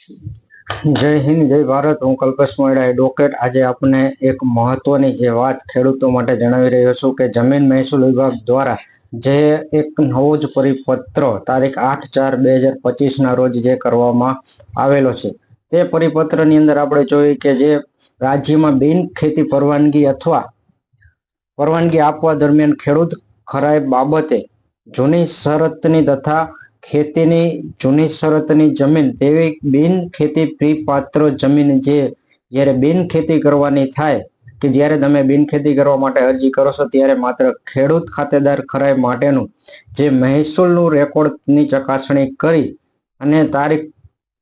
જય હિન્દ, જય ભારત. હું કલ્પેશ મોયડા એડવોકેટ આજે આપને એક મહત્વની જે વાત ખેડૂતો માટે જણાવી રહ્યો છું કે જમીન મહેસૂલ વિભાગ દ્વારા જે એક નવો જ પરિપત્ર તારીખ આઠ ચાર બે હજાર પચીસના રોજ જે કરવામાં આવેલો છે, તે પરિપત્રની અંદર આપણે જોઈએ કે જે રાજ્યમાં બિન ખેતી પરવાનગી અથવા પરવાનગી આપવા દરમિયાન ખેડૂત ખરાઈ બાબતે જૂની શરતની તથા ખેતીની જૂની શરતની જમીન તેવી બિન ખેતી પાત્ર જમીન જે જ્યારે બિન ખેતી કરવાની થાય કે જ્યારે તમે બિન ખેતી કરવા માટે અરજી કરો છો ત્યારે માત્ર ખેડૂત ખાતેદાર ખરાઈ માટેનું જે મહેસૂલનું રેકોર્ડની ચકાસણી કરી અને તારીખ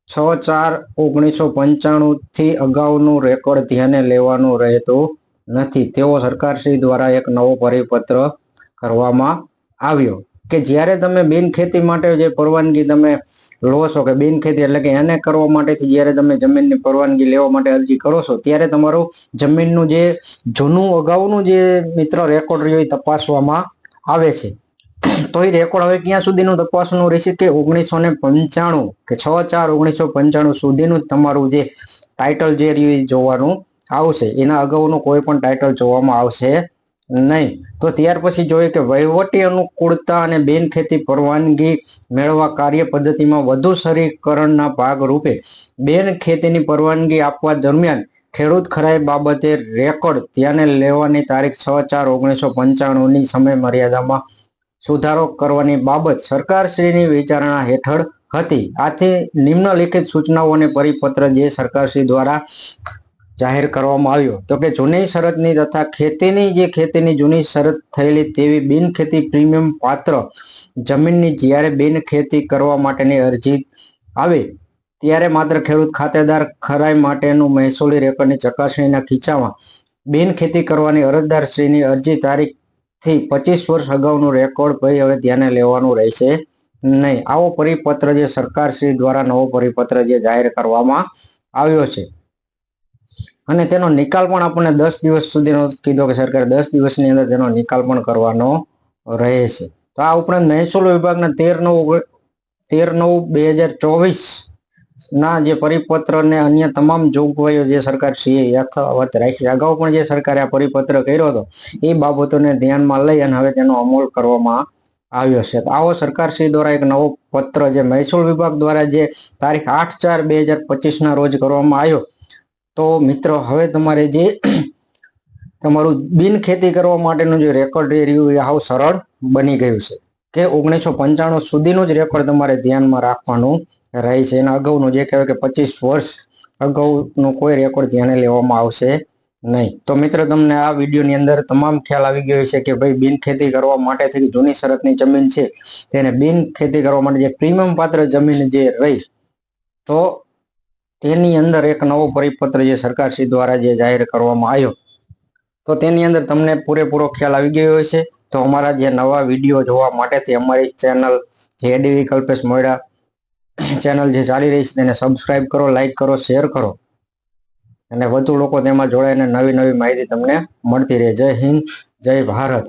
છ ચાર ઓગણીસો પંચાણું થી અગાઉનું રેકોર્ડ ધ્યાને લેવાનું રહેતું નથી. તેવો સરકારશ્રી દ્વારા એક નવો પરિપત્ર કરવામાં આવ્યો. કે જ્યારે તમે બિન ખેતી માટે જે પરવાનગી તમે લો છો, કે બિન ખેતી એટલે કે એને કરવા માટેથી જ્યારે તમે જમીનની પરવાનગી લેવા માટે અરજી કરો છો, ત્યારે તમારું જમીનનું જે જૂનું અગાઉનું જે મિત્ર રેકોર્ડ રહ્યો એ તપાસવામાં આવે છે. તો એ રેકોર્ડ હવે ક્યાં સુધીનું તપાસનું રહેશે કે ઓગણીસો ને પંચાણું કે છ ચાર ઓગણીસો પંચાણું સુધીનું તમારું જે ટાઇટલ જે રહ્યું એ જોવાનું આવશે. એના અગાઉનું કોઈ પણ ટાઇટલ જોવામાં આવશે નહીં. તો ત્યાર પછી જોઈએ કે વહીવટી અનુકૂળતા અને બિન ખેતી પરવાનગી મેળવવા કાર્ય પદ્ધતિમાં વધુ શરીકરણના ભાગ રૂપે બેન ખેતીની પરવાનગી આપવા દરમિયાન ખેડૂત ખરાઈ બાબતે રેકોર્ડ ધ્યાને લેવાની તારીખ છ ચાર ઓગણીસો પંચાણુંની સમય મર્યાદામાં સુધારો કરવાની બાબત સરકારશ્રીની વિચારણા હેઠળ હતી. આથી નિમ્નલિખિત સૂચનાઓ અને પરિપત્ર જે સરકારશ્રી દ્વારા જાહેર કરવામાં આવ્યો. તો કે જૂની શરતની તથા ખેતીની, જે ખેતીની જૂની શરત થયેલી તેવી બિન ખેતી પ્રીમિયમ પાત્ર જમીનની જ્યારે બિન ખેતી કરવા માટેની અરજી આવે, ત્યારે માત્ર ખેડૂત ખાતેદાર ખરાઈ માટેનું મહેસૂલી રેકોર્ડની ચકાસણીના ખીચામાં બિન ખેતી કરવાની અરજદારશ્રીની અરજી તારીખથી પચીસ વર્ષ અગાઉનું રેકોર્ડ ભાઈ હવે ધ્યાને લેવાનું રહેશે નહીં. આવો પરિપત્ર જે સરકારશ્રી દ્વારા નવો પરિપત્ર જે જાહેર કરવામાં આવ્યો છે. અને તેનો નિકાલ પણ આપણને દસ દિવસ સુધીનો કીધો કે સરકારે દસ દિવસની અંદર તેનો નિકાલ પણ કરવાનો રહે છે તો આ ઉપરાંત મહેસૂલ વિભાગના તેર નવ તેર નવ બે હજાર ચોવીસ ના જે પરિપત્ર ને અન્ય તમામ જોગવાઈઓ જે સરકાર સીએ યથાવત રાખી છે. અગાઉ પણ જે સરકારે આ પરિપત્ર કર્યો હતો, એ બાબતોને ધ્યાનમાં લઈ અને હવે તેનો અમલ કરવામાં આવ્યો છે. આવો સરકારશ્રી દ્વારા એક નવો પત્ર જે મહેસૂલ વિભાગ દ્વારા જે તારીખ આઠ ચાર બે હજાર પચીસ ના રોજ કરવામાં આવ્યો તો મિત્રો, હવે તમારે જે તમારું બિન ખેતી કરવા માટેનું જે રેકોર્ડ રહ્યું, એ હાવ સરળ બની ગયું છે. કે ઓગણીસો પંચાણું સુધીનું જ રેકોર્ડ તમારે ધ્યાનમાં રાખવાનું રહે છે. એના અગાઉનું જે કહેવાય કે પચીસ વર્ષ અગાઉનું કોઈ રેકોર્ડ ધ્યાને લેવામાં આવશે નહીં. તો મિત્રો, તમને આ વિડીયોની અંદર તમામ ખ્યાલ આવી ગયો છે કે ભાઈ બિન ખેતી કરવા માટે થઈ જૂની શરતની જમીન છે. તેને બિન ખેતી કરવા માટે જે પ્રીમિયમ પાત્ર જમીન જે રહી, તો તેની અંદર એક નવો પરિપત્ર જે સરકારશ્રી દ્વારા જે જાહેર કરવામાં આવ્યો, તો તેની અંદર તમને પૂરેપૂરો ખ્યાલ આવી ગયો હશે. તો અમારા જે નવા વીડિયો જોવા માટેથી અમારી ચેનલ જે એડીવી કલ્પેશ મોયડા ચેનલ જે ચાલી રહી છે તેને સબસ્ક્રાઇબ કરો લાઇક કરો શેર કરો. અને વધુ લોકો તેમાં જોડાઈને નવી નવી માહિતી તમને મળતી રહે. જય હિન્દ, જય ભારત.